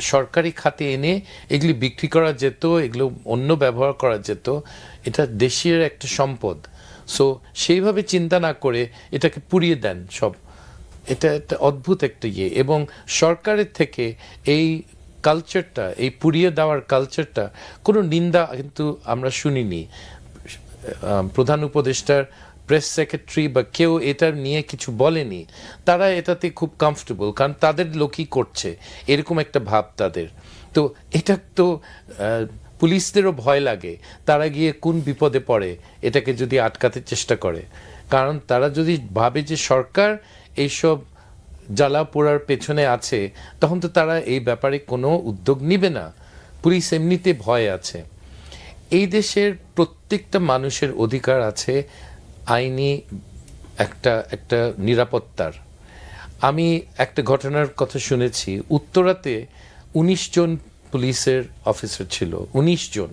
সরকারি খাতে এনে এগুলি বিক্রি করা যেত, এগুলো অন্য ব্যবহার করা যেত, এটা দেশের একটা সম্পদ। সো সেইভাবে চিন্তা না করে এটাকে পুড়িয়ে দেন সব। এটা একটা অদ্ভুত একটা ইয়ে। এবং সরকারের থেকে এই কালচারটা এই পুড়িয়ে দেওয়ার কালচারটা কোনো নিন্দা কিন্তু আমরা শুনিনি। প্রধান উপদেষ্টার প্রেস সেক্রেটারি বা কেউ এটা নিয়ে কিছু বলেনি, তারা এটাতে খুব কমফর্টেবল কারণ তাদের লোকই করছে, এরকম একটা ভাব তাদের। তো এটা তো পুলিশদেরও ভয় লাগে, তারা গিয়ে কোন বিপদে পড়ে, এটাকে যদি আটকাতে চেষ্টা করে। কারণ তারা যদি ভাবে যে সরকার এইসব জ্বালা পোড়ার পেছনে আছে, তখন তো তারা এই ব্যাপারে কোনো উদ্যোগ নিবে না। পুলিশ এমনিতে ভয় আছে। এই দেশের প্রত্যেকটা মানুষের অধিকার আছে আইনি একটা একটা নিরাপত্তার। আমি একটা ঘটনার কথা শুনেছি, উত্তরাতে উনিশ জন পুলিশের অফিসার ছিল, উনিশ জন।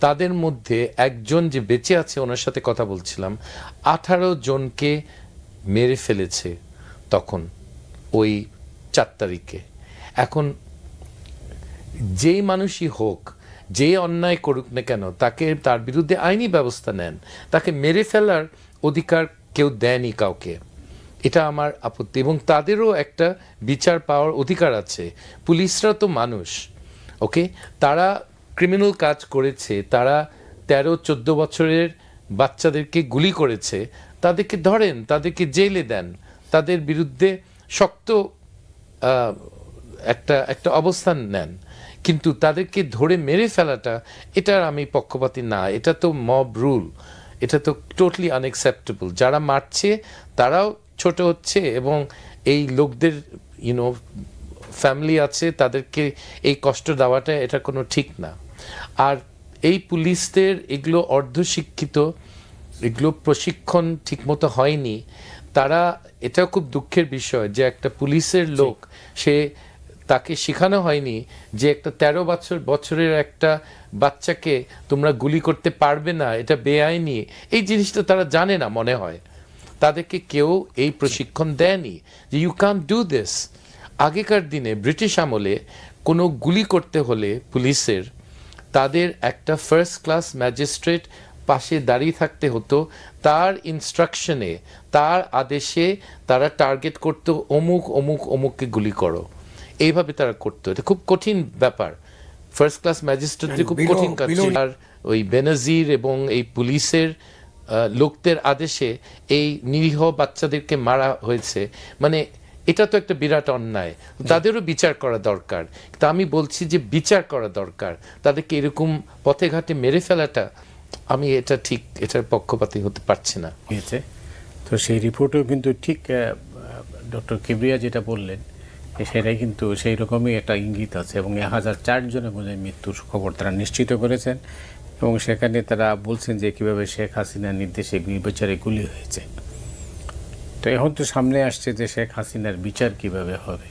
তাদের মধ্যে একজন যে বেঁচে আছে, ওনার সাথে কথা বলছিলাম, আঠারো জনকে মেরে ফেলেছে তখন, ওই চার তারিখে। এখন যেই মানুষই হোক যে অন্যায় করুক না কেন, তাকে তার বিরুদ্ধে আইনি ব্যবস্থা নেন। তাকে মেরে ফেলার অধিকার কেউ দেয়নি কাউকে। এটা আমার আপত্তি। এবং তাদেরও একটা বিচার পাওয়ার অধিকার আছে। পুলিশরা তো মানুষ, ওকে? তারা ক্রিমিনাল কাজ করেছে, তারা তেরো, চোদ্দ বছরের বাচ্চাদেরকে গুলি করেছে। তাদেরকে ধরেন, তাদেরকে জেলে দেন। তাদের বিরুদ্ধে শক্ত একটা একটা অবস্থান নেন। কিন্তু তাদেরকে ধরে মেরে ফেলাটা এটার আমি পক্ষপাতী না। এটা তো মব রুল এটা তো টোটালি আনএক্সেপ্টেবল যারা মারছে তারাও ছোট হচ্ছে এবং এই লোকদের ইউনো ফ্যামিলি আছে তাদেরকে এই কষ্ট দেওয়াটা এটা কোনো ঠিক না। আর এই পুলিশদের এগুলো অর্ধশিক্ষিত এগুলো প্রশিক্ষণ ঠিকমতো হয়নি। তারা এটাও খুব দুঃখের বিষয় যে একটা পুলিশের লোক সে তাকে শেখানো হয়নি যে একটা তেরো বছর, বছরের একটা বাচ্চাকে তোমরা গুলি করতে পারবে না, এটা বেআইনি। এই জিনিসটা তারা জানে না, মনে হয়। তাদেরকে কেউ এই প্রশিক্ষণ দেয়নি যে ইউ কান ডু দিস আগেকার দিনে ব্রিটিশ আমলে কোনো গুলি করতে হলে পুলিশের, তাদের একটা ফার্স্ট ক্লাস ম্যাজিস্ট্রেট পাশে দাঁড়িয়ে থাকতে হতো। তার ইনস্ট্রাকশনে তার আদেশে তারা টার্গেট করতো, অমুক অমুক, অমুককে গুলি করো। এইভাবে তারা করতো। এটা খুব কঠিন ব্যাপার। ফার্স্ট ক্লাস ম্যাজিস্ট্রেটদের খুব কঠিন কাজ ছিল। আর ওই বেনাজির এবং এই পুলিশের আহ, লোকদের আদেশে এই নিরীহ বাচ্চাদেরকে মারা হয়েছে। মানে এটা তো একটা বিরাট অন্যায়। তাদেরও বিচার করা দরকার। তা আমি বলছি যে বিচার করা দরকার। তাদেরকে এরকম পথে ঘাটে মেরে ফেলাটা আমি এটা ঠিক এটার পক্ষপাতী হতে পারছি না। তো সেই রিপোর্টেও কিন্তু ঠিক ডক্টর কিবরিয়া যেটা বললেন সেটাই কিন্তু সেই রকমই একটা ইঙ্গিত আছে এবং এক হাজার চারজনের মধ্যে মৃত্যুর খবর তারা নিশ্চিত করেছেন এবং সেখানে তারা বলছেন যে কীভাবে শেখ হাসিনার নির্দেশে বিচারে গুলি হয়েছে। তো এখন তো সামনে আসছে যে শেখ হাসিনার বিচার কীভাবে হবে।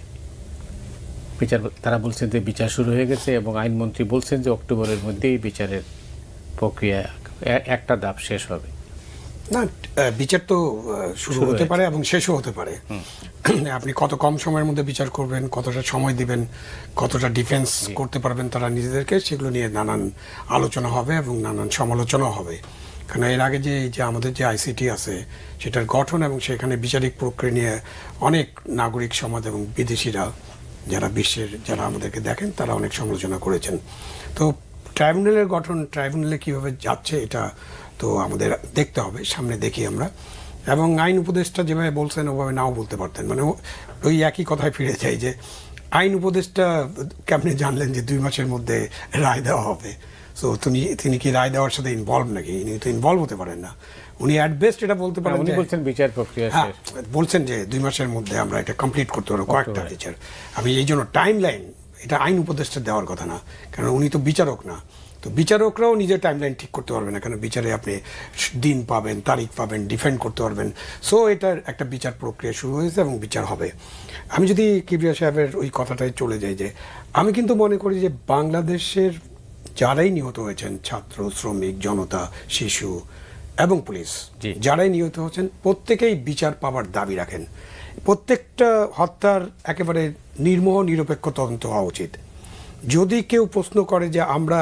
বিচার, তারা বলছেন যে বিচার শুরু হয়ে গেছে এবং আইনমন্ত্রী বলছেন যে অক্টোবরের মধ্যেই বিচারের প্রক্রিয়া একটা ধাপ শেষ হবে। না বিচার তো শুরু হতে পারে এবং শেষও হতে পারে। আপনি কত কম সময়ের মধ্যে বিচার করবেন কতটা সময় দিবেন কতটা ডিফেন্স করতে পারবেন তারা নিজেদেরকে সেগুলো নিয়ে নানান আলোচনা হবে এবং নানান সমালোচনা হবে। কারণ এর আগে যে যে আমাদের যে আইসিটি আছে সেটার গঠন এবং সেখানে বিচারিক প্রক্রিয়া নিয়ে অনেক নাগরিক সমাজ এবং বিদেশিরা যারা বিশ্বের যারা আমাদেরকে দেখেন তারা অনেক সমালোচনা করেছেন। তো ট্রাইব্যুনালের গঠন ট্রাইব্যুনালে কীভাবে যাচ্ছে এটা তো আমাদের দেখতে হবে সামনে দেখি আমরা। এবং আইন উপদেষ্টা যেভাবে বলছেন ওভাবে নাও বলতে পারতেন। মানে ওই একই কথায় ফিরে যাই যে আইন উপদেষ্টা কেমনে জানলেন যে দুই মাসের মধ্যে রায় দেওয়া হবে? সো তিনি তিনি কি রায় দেওয়ার সাথে ইনভলভ নাকি? ইনি তো ইনভলভ হতে পারেন না। উনি অ্যাট বেস্ট এটা বলতে পারেন উনি বলছেন বিচার প্রক্রিয়া হ্যাঁ বলছেন যে দুই মাসের মধ্যে আমরা এটা কমপ্লিট করতে পারব। কয়েকটা বিচার। আমি এই জন্য টাইম লাইন এটা আইন উপদেষ্টা দেওয়ার কথা না। কারণ উনি তো বিচারক না। তো বিচারকরাও নিজের টাইম লাইন ঠিক করতে পারবে না কেন বিচারে আপনি দিন পাবেন তারিখ পাবেন ডিফেন্ড করতে পারবেন। সো এটার একটা বিচার প্রক্রিয়া শুরু হয়েছে এবং বিচার হবে। আমি যদি কিবরিয়া সাহেবের ওই কথাটাই চলে যাই যে আমি কিন্তু মনে করি যে বাংলাদেশের যারাই নিহত হয়েছেন ছাত্র শ্রমিক জনতা শিশু এবং পুলিশ যারাই নিহত হচ্ছেন প্রত্যেকেই বিচার পাওয়ার দাবি রাখেন। প্রত্যেকটা হত্যার একেবারে নির্মোহ নিরপেক্ষ তদন্ত হওয়া উচিত। যদি কেউ প্রশ্ন করে যে আমরা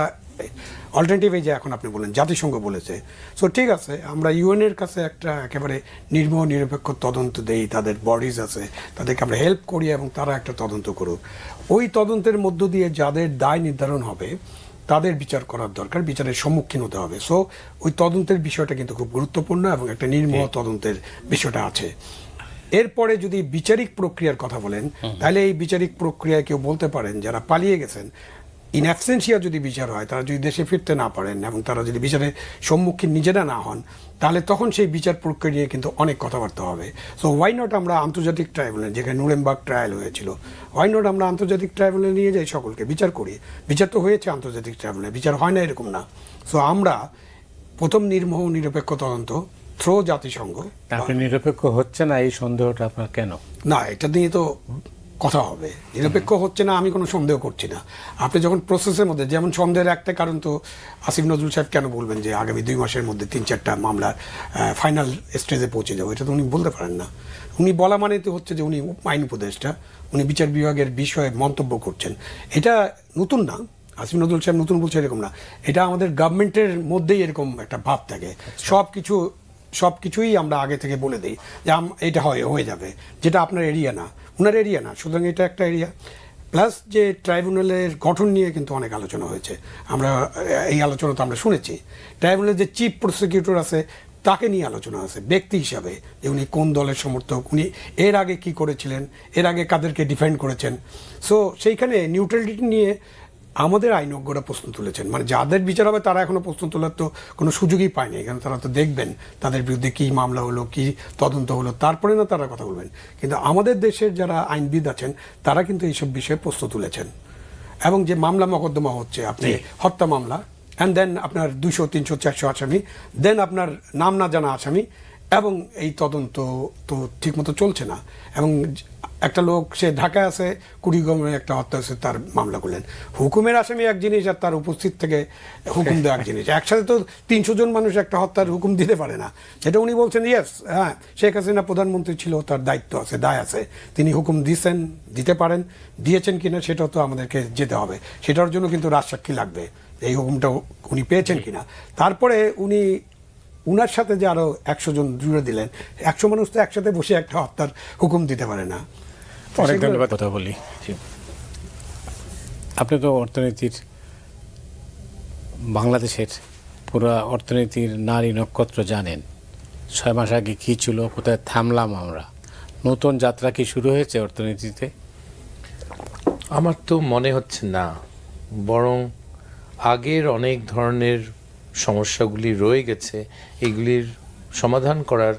অল্টারনেটিভ এই যে এখন আপনি বলেন জাতিসংঘ বলেছে। সো ঠিক আছে আমরা ইউএন এর কাছে একটা একেবারে নির্মহ নিরপেক্ষ তদন্ত দেই তাদের বডিজ আছে তাদেরকে আমরা হেল্প করি এবং তারা একটা তদন্ত করুক। ওই তদন্তের মধ্য দিয়ে যাদের দায় নির্ধারণ হবে তাদের বিচার করার দরকার বিচারের সম্মুখীন হতে হবে। সো ওই তদন্তের বিষয়টা কিন্তু খুব গুরুত্বপূর্ণ এবং একটা নির্মহ তদন্তের বিষয়টা আছে। এরপরে যদি বিচারিক প্রক্রিয়ার কথা বলেন তাহলে এই বিচারিক প্রক্রিয়ায় কেউ বলতে পারেন যারা পালিয়ে গেছেন ইন অ্যাবসেন্সিয়া যদি বিচার হয় তারা যদি দেশে ফিরতে না পারেন এবং তারা যদি বিচারের সম্মুখীন নিজেরা না হন তাহলে তখন সেই বিচার প্রক্রিয়া নিয়ে কিন্তু অনেক কথাবার্তা হবে। সো ওয়াই নট আমরা আন্তর্জাতিক ট্রাইব্যুনাল যেখানে নুরেমবার্গ ট্রায়াল হয়েছিল ওয়াই নট আমরা আন্তর্জাতিক ট্রাইব্যুনালে নিয়ে যাই সকলকে বিচার করি। বিচার তো হয়েছে আন্তর্জাতিক ট্রাইব্যুনালে বিচার হয় না এরকম না। সো আমরা প্রথম নির্মোহ নিরপেক্ষ তদন্ত থ্রো জাতিসংঘ। নিরপেক্ষ হচ্ছে না এই সন্দেহটা আপনার কেন? না এটা নিয়ে তো কথা হবে। নিরপেক্ষ হচ্ছে না আমি কোনো সন্দেহ করছি না। আপনি যখন প্রসেসের মধ্যে যেমন সন্দেহের একটা কারণ তো আসিফ নজরুল সাহেব কেন বলবেন যে আগামী দুই মাসের মধ্যে তিন চারটা মামলার ফাইনাল স্টেজে পৌঁছে যাব? এটা তো উনি বলতে পারেন না। উনি বলা মানে তো হচ্ছে যে উনি আইন উপদেষ্টা উনি বিচার বিভাগের বিষয়ে মন্তব্য করছেন। এটা নতুন না। আসিফ নজরুল সাহেব নতুন বলছে এরকম না। এটা আমাদের গভর্নমেন্টের মধ্যেই এরকম একটা ভাব থাকে। সব কিছু সব কিছুই আমরা আগে থেকে বলে দিই যে এটা হয় হয়ে যাবে। যেটা আপনার এরিয়া না। ওনার এরিয়া না, সুতরাং এটা একটা এরিয়া প্লাস যে ট্রাইব্যুনালের গঠন নিয়ে কিন্তু অনেক আলোচনা হয়েছে। আমরা, এই আলোচনা তো আমরা শুনেছি। ট্রাইব্যুনালের যে চিফ প্রসিকিউটর আছে, তাকে নিয়ে আলোচনা আছে, ব্যক্তি হিসাবে, যে উনি কোন দলের সমর্থক, উনি এর আগে কি করেছিলেন, এর আগে কাদেরকে ডিফেন্ড করেছেন। সো সেইখানে নিউট্রালিটি নিয়ে আমাদের আইনজ্ঞরা প্রশ্ন তুলেছেন। মানে যাদের বিচার হবে তারা এখনও প্রশ্ন তোলার তো কোনো সুযোগই পায়নি। কারণ তারা তো দেখবেন তাদের বিরুদ্ধে কী মামলা হলো কী তদন্ত হলো তারপরে না তারা কথা বলবেন। কিন্তু আমাদের দেশের যারা আইনবিদ আছেন তারা কিন্তু এইসব বিষয়ে প্রশ্ন তুলেছেন। এবং যে মামলা মকদ্দমা হচ্ছে আপনি হত্যা মামলা অ্যান্ড দেন আপনার দুশো তিনশো চারশো আসামি দেন আপনার নাম না জানা আসামি এবং এই তদন্ত তো ঠিকমতো চলছে না। এবং একটা লোক, সে ঢাকায় আছে, কুড়িগ্রামে একটা হত্যা হয়েছে তার মামলা করলেন। হুকুমের আসামি এক জিনিস আর তার উপস্থিত থেকে হুকুম দেওয়া এক জিনিস। একসাথে তো তিনশো জন মানুষ একটা হত্যার হুকুম দিতে পারে না। যেটা উনি বলছেন ইয়েস হ্যাঁ শেখ হাসিনা প্রধানমন্ত্রী ছিল, তার দায়িত্ব আছে, দায় আছে। তিনি হুকুম দিয়েছেন দিতে পারেন, দিয়েছেন কিনা সেটাও তো আমাদেরকে যেতে হবে। সেটার জন্য কিন্তু রাজসাক্ষী লাগবে। এই হুকুমটা উনি পেয়েছেন কিনা? তারপরে উনি উনার সাথে যে আরও একশো জন জুড়ে দিলেন একশো মানুষ তো একসাথে বসে একটা হত্যার হুকুম দিতে পারে না। অনেক ধন্যবাদ কথা বলি। আপনি তো অর্থনীতির বাংলাদেশের পুরো অর্থনীতির নারী নক্ষত্র জানেন। ছয় মাস আগে কী ছিল কোথায় থামলাম আমরা? নতুন যাত্রা কি শুরু হয়েছে অর্থনীতিতে? আমার তো মনে হচ্ছে না। বরং আগের অনেক ধরনের সমস্যাগুলি রয়ে গেছে এগুলির সমাধান করার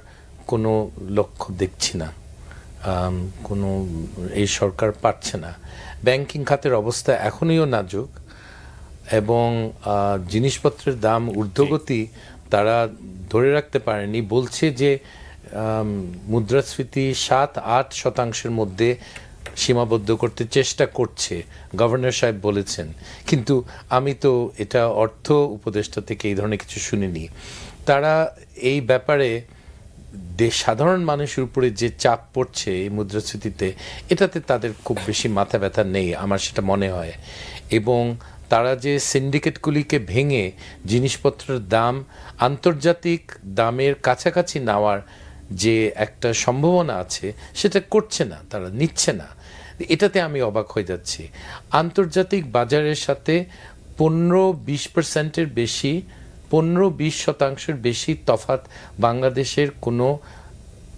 কোনো লক্ষ্য দেখছি না। কোনো এই সরকার পারছে না। ব্যাংকিং খাতের অবস্থা এখনইও নাজুক এবং জিনিসপত্রের দাম ঊর্ধ্বগতি তারা ধরে রাখতে পারেনি। বলছে যে মুদ্রাস্ফীতি সাত আট শতাংশের মধ্যে সীমাবদ্ধ করতে চেষ্টা করছে। গভর্নর সাহেব বলেছেন। কিন্তু আমি তো এটা অর্থ উপদেষ্টা থেকে এই ধরনের কিছু শুনিনি। তারা এই ব্যাপারে দেশ সাধারণ মানুষের উপরে যে চাপ পড়ছে এই মুদ্রাস্ফীতিতে, এটাতে তাদের খুব বেশি মাথা ব্যথা নেই আমার সেটা মনে হয়। এবং তারা যে সিন্ডিকেটগুলিকে ভেঙে জিনিসপত্রের দাম, আন্তর্জাতিক দামের কাছাকাছি নেওয়ার যে একটা সম্ভাবনা আছে, সেটা করছে না, তারা নিচ্ছে না। এটাতে আমি অবাক হয়ে যাচ্ছি। আন্তর্জাতিক বাজারের সাথে পনেরো বিশ পার্সেন্টের বেশি পনেরো বিশ শতাংশের বেশি তফাত বাংলাদেশের কোনো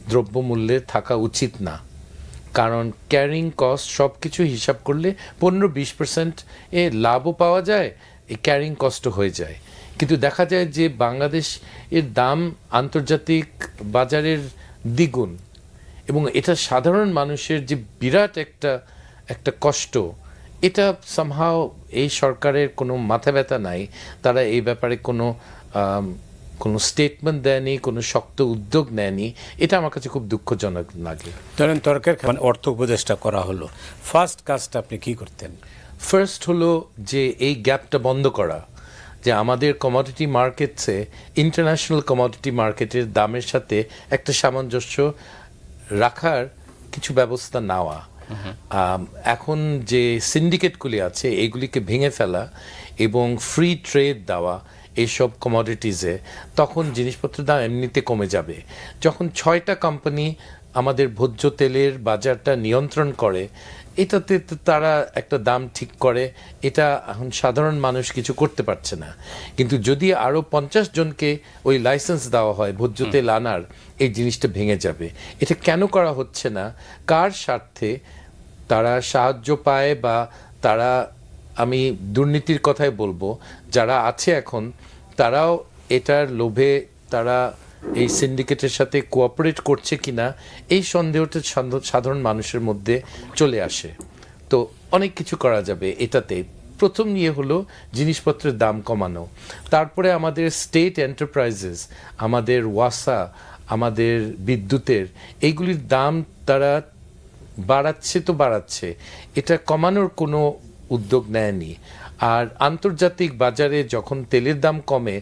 দ্রব্যমূল্যে থাকা উচিত না। কারণ ক্যারিং কস্ট সব কিছু হিসাব করলে পনেরো বিশ পার্সেন্ট এ লাভও পাওয়া যায় এই ক্যারিং কস্টও হয়ে যায়। কিন্তু দেখা যায় যে বাংলাদেশ এর দাম আন্তর্জাতিক বাজারের দ্বিগুণ। এবং এটা সাধারণ মানুষের যে বিরাট একটা একটা কষ্ট এটা সামহাও এই সরকারের কোনো মাথা ব্যথা নাই। তারা এই ব্যাপারে কোনো কোনো স্টেটমেন্ট দেয়নি কোনো শক্ত উদ্যোগ নেয়নি। এটা আমার কাছে খুব দুঃখজনক লাগে। ধরেন তর্কের মানে অর্থ উপদেষ্টা করা হলো। ফার্স্ট কাজটা আপনি কি করতেন? ফার্স্ট হলো যে এই গ্যাপটা বন্ধ করা। যে আমাদের কমোডিটি মার্কেটসে ইন্টারন্যাশনাল কমোডিটি মার্কেটের দামের সাথে একটা সামঞ্জস্য রাখার কিছু ব্যবস্থা নেওয়া। এখন যে সিন্ডিকেটগুলি আছে, এগুলিকে ভেঙে ফেলা এবং ফ্রি ট্রেড দেওয়া এইসব কমোডিটিসে তখন জিনিসপত্রের দাম এমনিতে কমে যাবে। যখন ছয়টা কোম্পানি আমাদের ভোজ্য তেলের বাজারটা নিয়ন্ত্রণ করে এটাতে তারা একটা দাম ঠিক করে এটা এখন সাধারণ মানুষ কিছু করতে পারছে না। কিন্তু যদি আরও পঞ্চাশ জনকে ওই লাইসেন্স দেওয়া হয় ভোজ্য তেল আনার এই জিনিসটা ভেঙে যাবে। এটা কেন করা হচ্ছে না? কার স্বার্থে তারা সাহায্য পায় বা তারা আমি দুর্নীতির কথাই বলব, যারা আছে এখন, তারাও এটার লোভে তারা এই সিন্ডিকেটের সাথে কোঅপারেট করছে কিনা, এই সন্দেহটা সাধারণ মানুষের মধ্যে চলে আসে। তো অনেক কিছু করা যাবে এটাতে। প্রথম নিয়ে হলো জিনিসপত্রের দাম কমানো। তারপরে আমাদের স্টেট এন্টারপ্রাইজেস আমাদের ওয়াসা, আমাদের বিদ্যুতের এইগুলির দাম তারা বাড়াচ্ছে তো বাড়াচ্ছে। এটা কমানোর কোনো উদ্যোগ নেয়নি। আর আন্তর্জাতিক বাজারে যখন তেলের দাম কমে